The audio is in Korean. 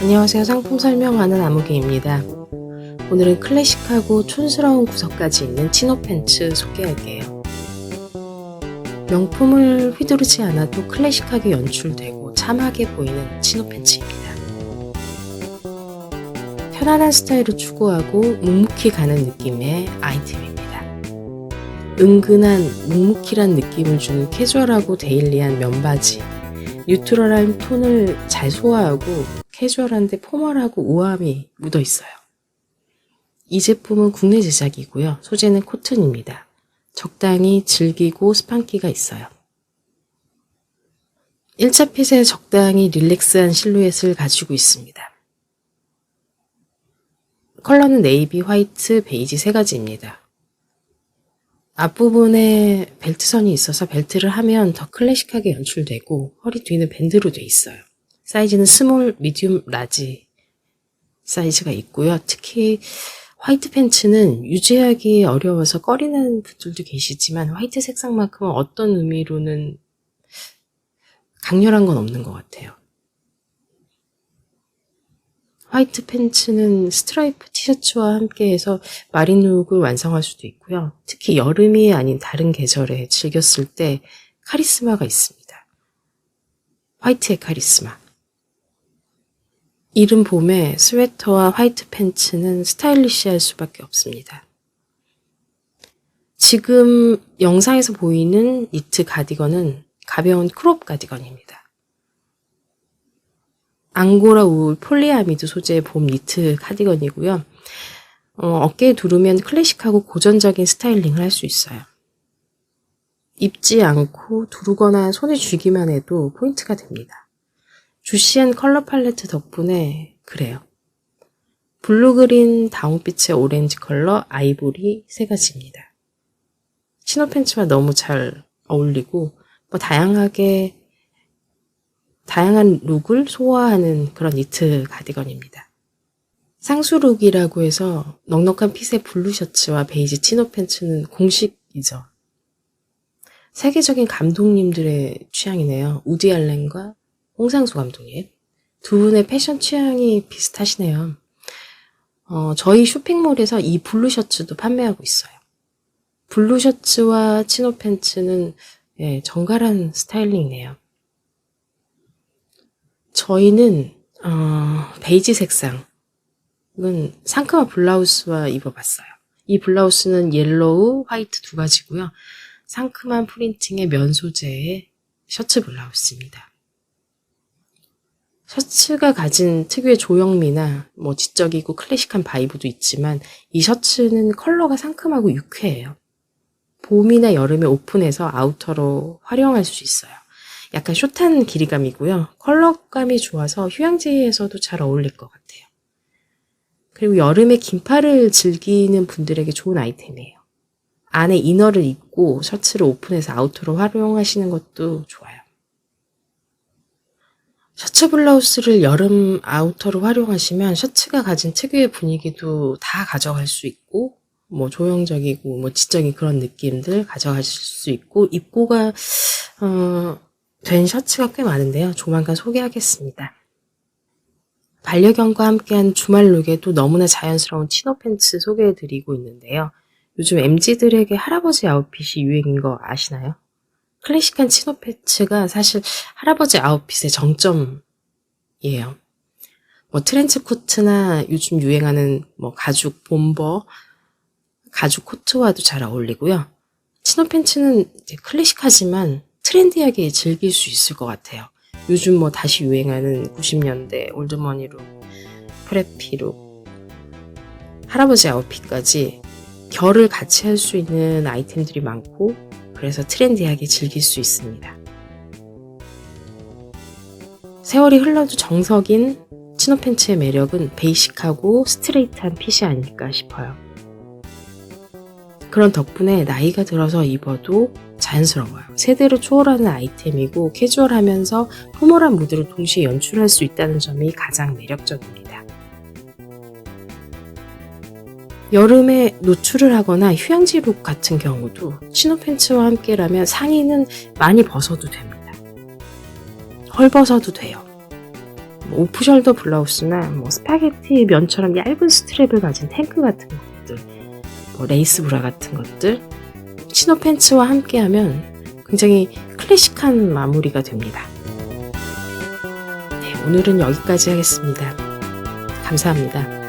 안녕하세요. 상품 설명하는 아무개입니다. 오늘은 클래식하고 촌스러운 구석까지 있는 치노 팬츠 소개할게요. 명품을 휘두르지 않아도 클래식하게 연출되고 참하게 보이는 치노 팬츠입니다. 편안한 스타일을 추구하고 묵묵히 가는 느낌의 아이템입니다. 은근한 묵묵히란 느낌을 주는 캐주얼하고 데일리한 면바지, 뉴트럴한 톤을 잘 소화하고 캐주얼한데 포멀하고 우아함이 묻어 있어요. 이 제품은 국내 제작이고요. 소재는 코튼입니다. 적당히 질기고 스판기가 있어요. 1차 핏에 적당히 릴렉스한 실루엣을 가지고 있습니다. 컬러는 네이비, 화이트, 베이지 세 가지입니다. 앞부분에 벨트선이 있어서 벨트를 하면 더 클래식하게 연출되고 허리 뒤는 밴드로 돼 있어요. 사이즈는 스몰, 미디움, 라지 사이즈가 있고요. 특히 화이트 팬츠는 유지하기 어려워서 꺼리는 분들도 계시지만 화이트 색상만큼은 어떤 의미로는 강렬한 건 없는 것 같아요. 화이트 팬츠는 스트라이프 티셔츠와 함께 해서 마린 룩을 완성할 수도 있고요. 특히 여름이 아닌 다른 계절에 즐겼을 때 카리스마가 있습니다. 화이트의 카리스마. 이른 봄에 스웨터와 화이트 팬츠는 스타일리시할 수밖에 없습니다. 지금 영상에서 보이는 니트 가디건은 가벼운 크롭 가디건입니다. 앙고라 울 폴리아미드 소재의 봄 니트 카디건이고요. 어, 어깨에 두르면 클래식하고 고전적인 스타일링을 할 수 있어요. 입지 않고 두르거나 손에 쥐기만 해도 포인트가 됩니다. 주시한 컬러 팔레트 덕분에 그래요. 블루그린, 다운빛의 오렌지 컬러, 아이보리 세 가지입니다. 치노 팬츠와 너무 잘 어울리고 뭐 다양하게 다양한 룩을 소화하는 그런 니트 가디건입니다. 상수룩이라고 해서 넉넉한 핏의 블루 셔츠와 베이지 치노 팬츠는 공식이죠. 세계적인 감독님들의 취향이네요. 우디 알렌과 홍상수 감독님. 두 분의 패션 취향이 비슷하시네요. 어, 저희 쇼핑몰에서 이 블루 셔츠도 판매하고 있어요. 블루 셔츠와 치노 팬츠는 예, 정갈한 스타일링이네요. 저희는 어, 베이지 색상은 상큼한 블라우스와 입어봤어요. 이 블라우스는 옐로우, 화이트 두 가지고요. 상큼한 프린팅의 면 소재의 셔츠 블라우스입니다. 셔츠가 가진 특유의 조형미나 뭐 지적이고 클래식한 바이브도 있지만 이 셔츠는 컬러가 상큼하고 유쾌해요. 봄이나 여름에 오픈해서 아우터로 활용할 수 있어요. 약간 숏한 길이감이고요. 컬러감이 좋아서 휴양지에서도 잘 어울릴 것 같아요. 그리고 여름에 긴팔을 즐기는 분들에게 좋은 아이템이에요. 안에 이너를 입고 셔츠를 오픈해서 아우터로 활용하시는 것도 좋아요. 셔츠 블라우스를 여름 아우터로 활용하시면 셔츠가 가진 특유의 분위기도 다 가져갈 수 있고 뭐 조형적이고 뭐 지적인 그런 느낌들 가져가실 수 있고 입고가 어, 된 셔츠가 꽤 많은데요. 조만간 소개하겠습니다. 반려견과 함께한 주말 룩에도 너무나 자연스러운 치노 팬츠 소개해드리고 있는데요. 요즘 MZ들에게 할아버지 아웃핏이 유행인 거 아시나요? 클래식한 치노 팬츠가 사실 할아버지 아웃핏의 정점이에요. 뭐 트렌치 코트나 요즘 유행하는 뭐 가죽 bomber, 가죽 코트와도 잘 어울리고요. 치노 팬츠는 클래식하지만 트렌디하게 즐길 수 있을 것 같아요. 요즘 뭐 다시 유행하는 90년대 올드머니룩, 프레피룩, 할아버지 아웃핏까지 결을 같이 할 수 있는 아이템들이 많고 그래서 트렌디하게 즐길 수 있습니다. 세월이 흘러도 정석인 치노 팬츠의 매력은 베이식하고 스트레이트한 핏이 아닐까 싶어요. 그런 덕분에 나이가 들어서 입어도 자연스러워요. 세대를 초월하는 아이템이고 캐주얼하면서 포멀한 무드를 동시에 연출할 수 있다는 점이 가장 매력적입니다. 여름에 노출을 하거나 휴양지 룩 같은 경우도 치노 팬츠와 함께라면 상의는 많이 벗어도 됩니다. 헐벗어도 돼요. 뭐 오프숄더 블라우스나 뭐 스파게티 면처럼 얇은 스트랩을 가진 탱크 같은 것들, 뭐 레이스 브라 같은 것들, 치노 팬츠와 함께하면 굉장히 클래식한 마무리가 됩니다. 네, 오늘은 여기까지 하겠습니다. 감사합니다.